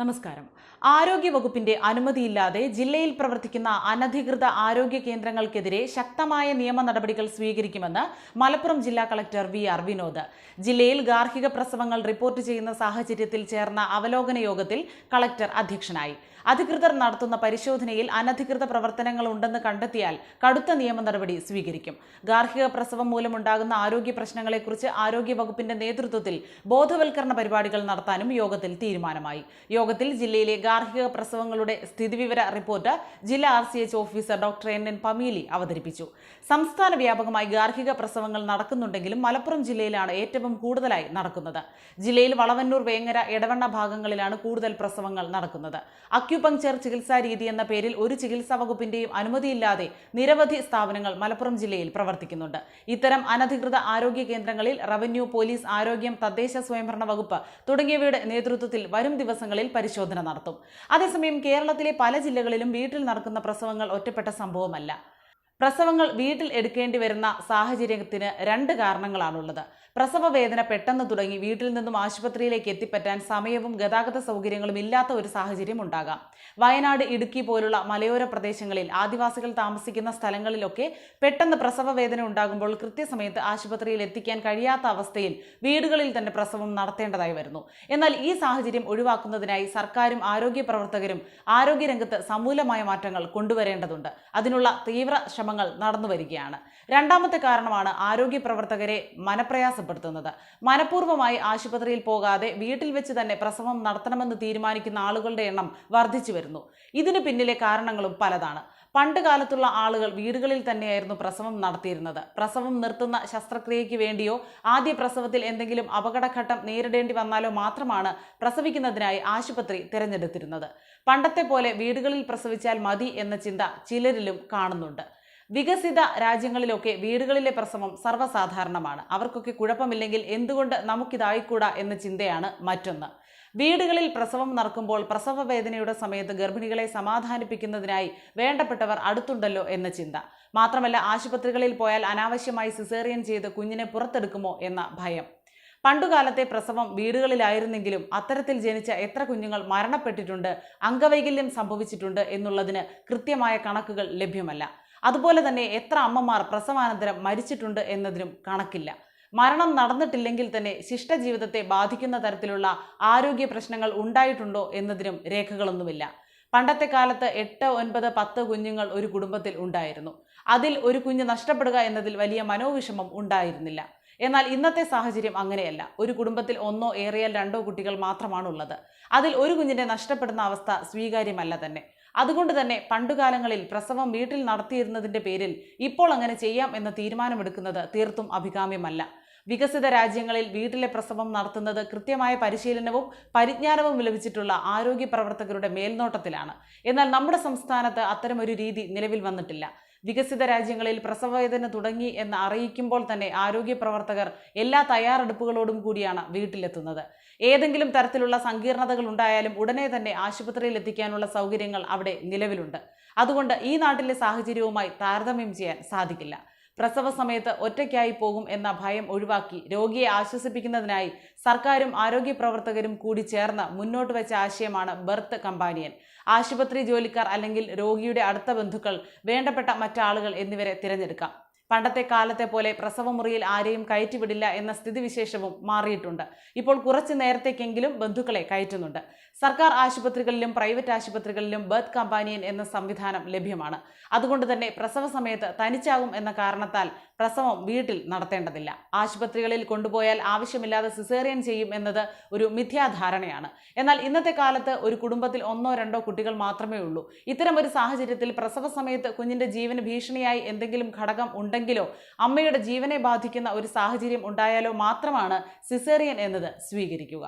നമസ്കാരം. ആരോഗ്യ വകുപ്പിന്റെ അനുമതിയില്ലാതെ ജില്ലയിൽ പ്രവർത്തിക്കുന്ന അനധികൃത ആരോഗ്യ കേന്ദ്രങ്ങൾക്കെതിരെ ശക്തമായ നിയമ നടപടികൾ സ്വീകരിക്കുമെന്ന് മലപ്പുറം ജില്ലാ കളക്ടർ വി ആർ വിനോദ്. ജില്ലയിൽ ഗാർഹിക പ്രസവങ്ങൾ റിപ്പോർട്ട് ചെയ്യുന്ന സാഹചര്യത്തിൽ ചേർന്ന അവലോകന യോഗത്തിൽ കളക്ടർ അധ്യക്ഷനായി. അധികൃതർ നടത്തുന്ന പരിശോധനയിൽ അനധികൃത പ്രവർത്തനങ്ങൾ ഉണ്ടെന്ന് കണ്ടെത്തിയാൽ കടുത്ത നിയമ നടപടി സ്വീകരിക്കും. ഗാർഹിക പ്രസവം മൂലമുണ്ടാകുന്ന ആരോഗ്യ പ്രശ്നങ്ങളെക്കുറിച്ച് ആരോഗ്യ വകുപ്പിന്റെ നേതൃത്വത്തിൽ ബോധവൽക്കരണ പരിപാടികൾ നടത്താനും യോഗത്തിൽ തീരുമാനമായി. യോഗത്തിൽ ജില്ലയിലെ ഗാർഹിക പ്രസവങ്ങളുടെ സ്ഥിതിവിവര റിപ്പോർട്ട് ജില്ലാ R C H officer doctor N. N. Pameeli അവതരിപ്പിച്ചു. സംസ്ഥാന വ്യാപകമായി ഗാർഹിക പ്രസവങ്ങൾ നടക്കുന്നുണ്ടെങ്കിലും മലപ്പുറം ജില്ലയിലാണ് ഏറ്റവും കൂടുതലായി നടക്കുന്നത്. ജില്ലയിൽ വളവന്നൂർ വേങ്ങര എടവണ്ണ ഭാഗങ്ങളിലാണ് കൂടുതൽ പ്രസവങ്ങൾ നടക്കുന്നത്. അക്യുപങ്ചർ ചികിത്സാ രീതി എന്ന പേരിൽ ഒരു ചികിത്സാ വകുപ്പിന്റെയും അനുമതിയില്ലാതെ നിരവധി സ്ഥാപനങ്ങൾ മലപ്പുറം ജില്ലയിൽ പ്രവർത്തിക്കുന്നുണ്ട്. ഇത്തരം അനധികൃത ആരോഗ്യ കേന്ദ്രങ്ങളിൽ റവന്യൂ പോലീസ് ആരോഗ്യം തദ്ദേശ സ്വയംഭരണ വകുപ്പ് തുടങ്ങിയവയുടെ നേതൃത്വത്തിൽ വരും ദിവസങ്ങളിൽ പരിശോധന നടത്തും. അതേസമയം കേരളത്തിലെ പല ജില്ലകളിലും വീട്ടിൽ നടക്കുന്ന പ്രസവങ്ങൾ ഒറ്റപ്പെട്ട സംഭവമല്ല. പ്രസവങ്ങൾ വീട്ടിൽ എടുക്കേണ്ടി വരുന്ന സാഹചര്യത്തിന് രണ്ട് കാരണങ്ങളാണുള്ളത്. പ്രസവ വേദന പെട്ടെന്ന് തുടങ്ങി വീട്ടിൽ നിന്നും ആശുപത്രിയിലേക്ക് എത്തിപ്പറ്റാൻ സമയവും ഗതാഗത സൗകര്യങ്ങളും ഇല്ലാത്ത ഒരു സാഹചര്യം ഉണ്ടാകാം. വയനാട് ഇടുക്കി പോലുള്ള മലയോര പ്രദേശങ്ങളിൽ ആദിവാസികൾ താമസിക്കുന്ന സ്ഥലങ്ങളിലൊക്കെ പെട്ടെന്ന് പ്രസവ വേദന ഉണ്ടാകുമ്പോൾ കൃത്യസമയത്ത് ആശുപത്രിയിൽ എത്തിക്കാൻ കഴിയാത്ത അവസ്ഥയിൽ വീടുകളിൽ തന്നെ പ്രസവം നടത്തേണ്ടതായി വരുന്നു. എന്നാൽ ഈ സാഹചര്യം ഒഴിവാക്കുന്നതിനായി സർക്കാരും ആരോഗ്യ പ്രവർത്തകരും ആരോഗ്യരംഗത്ത് സമൂലമായ മാറ്റങ്ങൾ കൊണ്ടുവരേണ്ടതുണ്ട്. അതിനുള്ള തീവ്ര ശ്രമങ്ങൾ നടന്നു വരികയാണ്. രണ്ടാമത്തെ കാരണമാണ് ആരോഗ്യ പ്രവർത്തകരെ മനപ്രയാസപ്പെടുത്തുന്നത്. മനഃപൂർവമായി ആശുപത്രിയിൽ പോകാതെ വീട്ടിൽ വെച്ച് തന്നെ പ്രസവം നടത്തണമെന്ന് തീരുമാനിക്കുന്ന ആളുകളുടെ എണ്ണം വർദ്ധിച്ചു വരുന്നു. ഇതിന് പിന്നിലെ കാരണങ്ങളും പലതാണ്. പണ്ട് കാലത്തുള്ള ആളുകൾ വീടുകളിൽ തന്നെയായിരുന്നു പ്രസവം നടത്തിയിരുന്നത്. പ്രസവം നിർത്തുന്ന ശസ്ത്രക്രിയയ്ക്ക് വേണ്ടിയോ ആദ്യ പ്രസവത്തിൽ എന്തെങ്കിലും അപകടഘട്ടം നേരിടേണ്ടി വന്നാലോ മാത്രമാണ് പ്രസവിക്കുന്നതിനായി ആശുപത്രി തിരഞ്ഞെടുത്തിരുന്നത്. പണ്ടത്തെ പോലെ വീടുകളിൽ പ്രസവിച്ചാൽ മതി എന്ന ചിന്ത ചിലരിലും കാണുന്നുണ്ട്. വികസിത രാജ്യങ്ങളിലൊക്കെ വീടുകളിലെ പ്രസവം സർവസാധാരണമാണ്. അവർക്കൊക്കെ കുഴപ്പമില്ലെങ്കിൽ എന്തുകൊണ്ട് നമുക്കിതായിക്കൂടാ എന്ന ചിന്തയാണ് മറ്റൊന്ന്. വീടുകളിൽ പ്രസവം നടക്കുമ്പോൾ പ്രസവ വേദനയുടെ സമയത്ത് ഗർഭിണികളെ സമാധാനിപ്പിക്കുന്നതിനായി വേണ്ടപ്പെട്ടവർ അടുത്തുണ്ടല്ലോ എന്ന ചിന്ത. മാത്രമല്ല ആശുപത്രികളിൽ പോയാൽ അനാവശ്യമായി സിസേറിയൻ ചെയ്ത് കുഞ്ഞിനെ പുറത്തെടുക്കുമോ എന്ന ഭയം. പണ്ടുകാലത്തെ പ്രസവം വീടുകളിലായിരുന്നെങ്കിലും അത്തരത്തിൽ ജനിച്ച എത്ര കുഞ്ഞുങ്ങൾ മരണപ്പെട്ടിട്ടുണ്ട് അംഗവൈകല്യം സംഭവിച്ചിട്ടുണ്ട് എന്നുള്ളതിന് കൃത്യമായ കണക്കുകൾ ലഭ്യമല്ല. അതുപോലെ തന്നെ എത്ര അമ്മമാർ പ്രസവാനന്തരം മരിച്ചിട്ടുണ്ട് എന്നതിനും കണക്കില്ല. മരണം നടന്നിട്ടില്ലെങ്കിൽ തന്നെ ശിഷ്ടജീവിതത്തെ ബാധിക്കുന്ന തരത്തിലുള്ള ആരോഗ്യ പ്രശ്നങ്ങൾ ഉണ്ടായിട്ടുണ്ടോ എന്നതിനും രേഖകളൊന്നുമില്ല. പണ്ടത്തെ കാലത്ത് എട്ട് ഒൻപത് പത്ത് കുഞ്ഞുങ്ങൾ ഒരു കുടുംബത്തിൽ ഉണ്ടായിരുന്നു. അതിൽ ഒരു കുഞ്ഞ് നഷ്ടപ്പെടുക എന്നതിൽ വലിയ മനോവിഷമം ഉണ്ടായിരുന്നില്ല. എന്നാൽ ഇന്നത്തെ സാഹചര്യം അങ്ങനെയല്ല. ഒരു കുടുംബത്തിൽ ഒന്നോ ഏറിയാൽ രണ്ടോ കുട്ടികൾ മാത്രമാണുള്ളത്. അതിൽ ഒരു കുഞ്ഞിനെ നഷ്ടപ്പെടുന്ന അവസ്ഥ സ്വീകാര്യമല്ല തന്നെ. അതുകൊണ്ട് തന്നെ പണ്ടുകാലങ്ങളിൽ പ്രസവം വീട്ടിൽ നടത്തിയിരുന്നതിന്റെ പേരിൽ ഇപ്പോൾ അങ്ങനെ ചെയ്യാം എന്ന തീരുമാനമെടുക്കുന്നത് തീർത്തും അഭികാമ്യമല്ല. വികസിത രാജ്യങ്ങളിൽ വീട്ടിലെ പ്രസവം നടത്തുന്നത് കൃത്യമായ പരിശീലനവും പരിജ്ഞാനവും ലഭിച്ചിട്ടുള്ള ആരോഗ്യ പ്രവർത്തകരുടെ മേൽനോട്ടത്തിലാണ്. എന്നാൽ നമ്മുടെ സംസ്ഥാനത്ത് അത്തരമൊരു രീതി നിലവിൽ വന്നിട്ടില്ല. വികസിത രാജ്യങ്ങളിൽ പ്രസവവേദന തുടങ്ങി എന്ന് അറിയിക്കുമ്പോൾ തന്നെ ആരോഗ്യ പ്രവർത്തകർ എല്ലാ തയ്യാറെടുപ്പുകളോടും കൂടിയാണ് വീട്ടിലെത്തുന്നത്. ഏതെങ്കിലും തരത്തിലുള്ള സങ്കീർണതകൾ ഉണ്ടായാലും ഉടനെ തന്നെ ആശുപത്രിയിൽ എത്തിക്കാനുള്ള സൗകര്യങ്ങൾ അവിടെ നിലവിലുണ്ട്. അതുകൊണ്ട് ഈ നാട്ടിലെ സാഹചര്യവുമായി താരതമ്യം ചെയ്യാൻ സാധിക്കില്ല. പ്രസവ സമയത്ത് ഒറ്റയ്ക്കായി പോകും എന്ന ഭയം ഒഴിവാക്കി രോഗിയെ ആശ്വസിപ്പിക്കുന്നതിനായി സർക്കാരും ആരോഗ്യ പ്രവർത്തകരും കൂടി ചേർന്ന് മുന്നോട്ട് വെച്ച ആശയമാണ് ബർത്ത് കമ്പാനിയൻ. ആശുപത്രി ജോലിക്കാർ അല്ലെങ്കിൽ രോഗിയുടെ അടുത്ത ബന്ധുക്കൾ വേണ്ടപ്പെട്ട മറ്റാളുകൾ എന്നിവരെ തിരഞ്ഞെടുക്കാം. പണ്ടത്തെ കാലത്തെ പോലെ പ്രസവമുറിയിൽ ആരെയും കയറ്റിവിടില്ല എന്ന സ്ഥിതിവിശേഷവും മാറിയിട്ടുണ്ട്. ഇപ്പോൾ കുറച്ചു നേരത്തേക്കെങ്കിലും ബന്ധുക്കളെ കയറ്റുന്നുണ്ട്. സർക്കാർ ആശുപത്രികളിലും പ്രൈവറ്റ് ആശുപത്രികളിലും ബർത്ത് കമ്പാനിയൻ എന്ന സംവിധാനം ലഭ്യമാണ്. അതുകൊണ്ട് തന്നെ പ്രസവ സമയത്ത് തനിച്ചാകും എന്ന കാരണത്താൽ പ്രസവം വീട്ടിൽ നടത്തേണ്ടതില്ല. ആശുപത്രികളിൽ കൊണ്ടുപോയാൽ ആവശ്യമില്ലാതെ സിസേറിയൻ ചെയ്യും എന്നത് ഒരു മിഥ്യാധാരണയാണ്. എന്നാൽ ഇന്നത്തെ കാലത്ത് ഒരു കുടുംബത്തിൽ ഒന്നോ രണ്ടോ കുട്ടികൾ മാത്രമേ ഉള്ളൂ. ഇത്തരം ഒരു സാഹചര്യത്തിൽ പ്രസവ സമയത്ത് കുഞ്ഞിന്റെ ജീവന് ഭീഷണിയായി എന്തെങ്കിലും ഘടകം ഉണ്ടെങ്കിലോ അമ്മയുടെ ജീവനെ ബാധിക്കുന്ന ഒരു സാഹചര്യം ഉണ്ടായാലോ മാത്രമാണ് സിസേറിയൻ എന്നത് സ്വീകരിക്കുക.